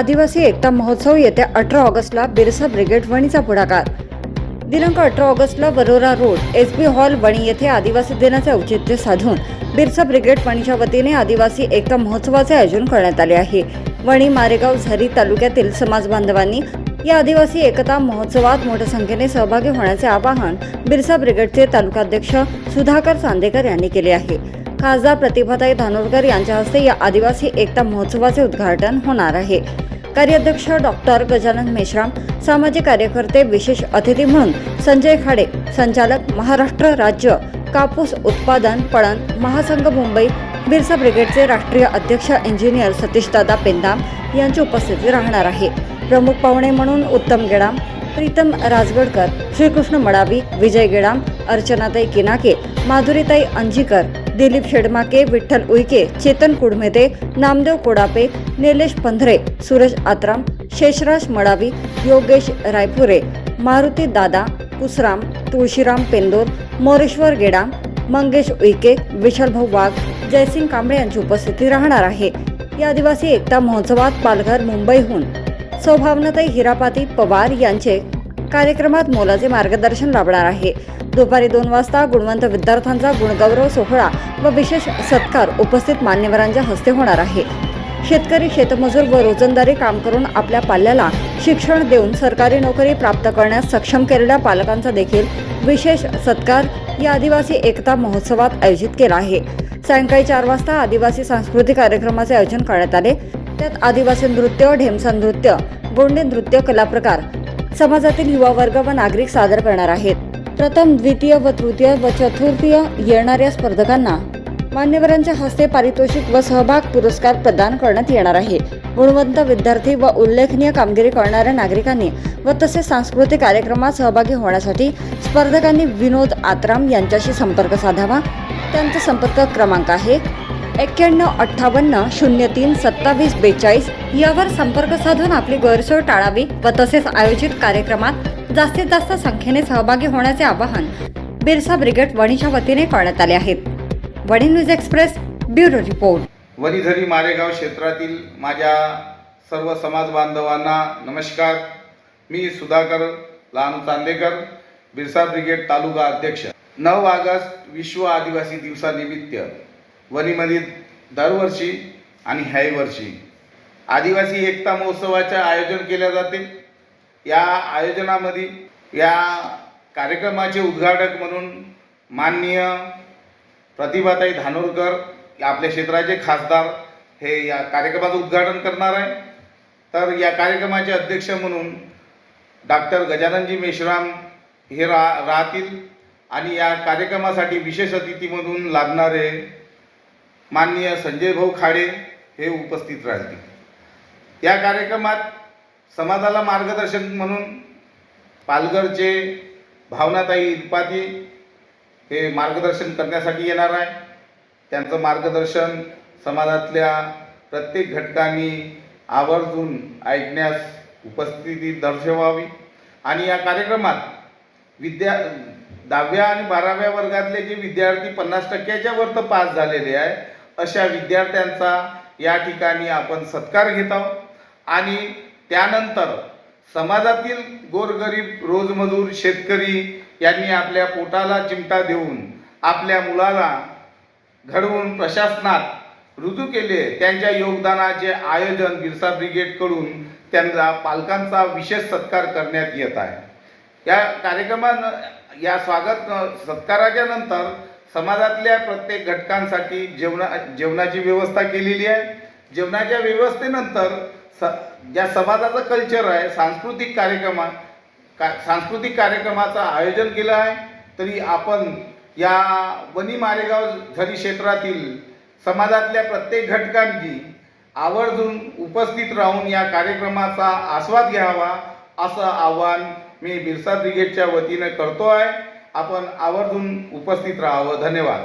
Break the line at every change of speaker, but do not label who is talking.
आदिवासी एकता महोत्सव येत्या अठरा ऑगस्टला बिरसा ब्रिगेड वणीचा पुढाकार. दिनांक अठरा ऑगस्टला Warora road S B hall Wani येथे आदिवासी दिनाचे औचित्य साधून बिरसा ब्रिगेड वणीच्या वतीने आदिवासी एकता महोत्सवाचे आयोजन करण्यात आले आहे. वणी मारेगाव झरी तालुक्यातील समाज बांधवांनी या आदिवासी एकता महोत्सवात मोठ्या संख्येने सहभागी होण्याचे आवाहन बिरसा ब्रिगेडचे तालुकाध्यक्ष सुधाकर चांदेकर यांनी केले आहे. खासदार प्रतिभाताई धानोरकर यांच्या हस्ते या आदिवासी एकता महोत्सवाचे उद्घाटन होणार आहे. कार्याध्यक्ष डॉक्टर गजानन मेश्राम सामाजिक कार्यकर्ते विशेष अतिथी म्हणून संजय खाडे संचालक महाराष्ट्र राज्य कापूस उत्पादन पणन महासंघ मुंबई बिरसा ब्रिगेडचे राष्ट्रीय अध्यक्ष इंजिनियर सतीशदादा पेंदाम यांची उपस्थिती राहणार आहे. प्रमुख पाहुणे म्हणून उत्तम गेडाम प्रीतम राजगडकर श्रीकृष्ण मडावी विजय गेडाम अर्चनाताई किनाके माधुरीताई अंजीकर दिलीप शेडमाके विठ्ठल उईके चेतन कुडमेते नामदेव कोडापे निलेश पंधरे सूरज आत्राम शेषराज मडावी योगेश रायपुरे मारुती दादा कुसराम तुळशीराम पेंदोर मोरेश्वर गेडाम मंगेश उईके विशालभाऊ वाघ जयसिंग कांबळे यांची उपस्थिती राहणार आहे. या आदिवासी एकता महोत्सवात पालघर मुंबईहून सौभावनाताई हिरापाती पवार यांचे कार्यक्रमात मोलाचे मार्गदर्शन लाभणार आहे. दुपारी दोन वाजता गुणवंत विद्यार्थ्यांचा गुणगौरव सोहळा व विशेष सत्कार उपस्थित मान्यवरांच्या हस्ते होणार आहे. शेतकरी शेतमजूर व रोजंदारी काम करून आपल्या पाल्याला शिक्षण देऊन सरकारी नोकरी प्राप्त करण्यास सक्षम केलेल्या पालकांचा देखील विशेष सत्कार या आदिवासी एकता महोत्सवात आयोजित केला आहे. सायंकाळी चार वाजता आदिवासी सांस्कृतिक कार्यक्रमाचे आयोजन करण्यात आले. त्यात आदिवासी नृत्य ढेमसा नृत्य गोंडे नृत्य कलाप्रकार समाजातील युवा वर्ग व नागरिक सादर करणार आहेत. प्रथम द्वितीय व तृतीय व चतुर्थीय येणाऱ्या स्पर्धकांना मान्यवरांच्या हस्ते पारितोषिक व सहभाग पुरस्कार प्रदान करण्यात येणार आहे. गुणवंत विद्यार्थी व उल्लेखनीय कामगिरी करणाऱ्या नागरिकांनी व तसेच सांस्कृतिक कार्यक्रमात सहभागी होण्यासाठी स्पर्धकांनी विनोद आत्राम यांच्याशी संपर्क साधावा. त्यांचा संपर्क क्रमांक आहे एक्क्याण्णव अठ्ठावन्न शून्य तीन सत्तावीस बेचाळीस. यावर संपर्क साधून आपली गैरसोय टाळावी व तसेच आयोजित कार्यक्रमात जास्तीत जास्त संख्येने सहभागी होण्याचे आवाहन बिरसा ब्रिगेड वणीच्या वतीने करण्यात आले आहेत Wani news express bureau report.
वणीधरी Maregaon क्षेत्रातील माझ्या सर्व समाज बांधवांना नमस्कार. मी सुधाकर लहानू चांदेकर बिरसा ब्रिगेड तालुका अध्यक्ष. नऊ ऑगस्ट विश्व आदिवासी दिवसानिमित्त वणीमध्ये दरवर्षी आणि ह्याही वर्षी आदिवासी एकता महोत्सवाचे आयोजन केले जाते. या आयोजनामध्ये या कार्यक्रमाचे उद्घाटक म्हणून माननीय प्रतिभाताई धानोरकर या आपल्या क्षेत्राचे खासदार हे या कार्यक्रमाचं उद्घाटन करणार आहे. तर या कार्यक्रमाचे अध्यक्ष म्हणून डॉक्टर गजाननजी मेश्राम हे रा राहतील आणि या कार्यक्रमासाठी विशेष अतिथी म्हणून माननीय संजय भाऊ खाडे हे उपस्थित राहतील. या कार्यक्रमात समाजाला मार्गदर्शन म्हणून पालघरचे भावनाताई इरपाती हे मार्गदर्शन करण्यासाठी येणार आहे. त्यांचं मार्गदर्शन समाजातल्या प्रत्येक घटकांनी आवर्जून ऐकण्यास उपस्थिती दर्शवावी. आणि या कार्यक्रमात विद्या दहाव्या आणि बाराव्या वर्गातले जे विद्यार्थी पन्नास टक्क्याच्या वर तर पास झालेले आहे अशा विद्यार्थ्यांचा या ठिकाणी आपण सत्कार घेत आहोत. आणि त्यानंतर समाजातील गोरगरीब रोजमजूर शेतकरी यांनी आपल्या पोटाला चिमटा देऊन आपल्या मुलाला घडवून प्रशासनात रुजू केले. त्यांच्या योगदानाचे आयोजन बिरसा ब्रिगेडकडून त्यांचा पालकांचा विशेष सत्कार करण्यात येत आहे. या कार्यक्रमात या स्वागत सत्काराच्या नंतर समाजातल्या प्रत्येक घटकांसाठी जेवणा जेवणाची व्यवस्था केलेली आहे. जेवणाच्या व्यवस्थेनंतर स ज्या समाजाचं कल्चर आहे सांस्कृतिक कार्यक्रमा का सांस्कृतिक कार्यक्रमाचं आयोजन केलं आहे तरी आपण या वनी मारेगाव झरी क्षेत्रातील समाजातल्या प्रत्येक घटकांची आवर्जून उपस्थित राहून या कार्यक्रमाचा आस्वाद घ्यावा असं आव्हान मी बिरसा ब्रिगेडच्या वतीने करतो आहे. आपण आवर्जून उपस्थित राहावं. धन्यवाद.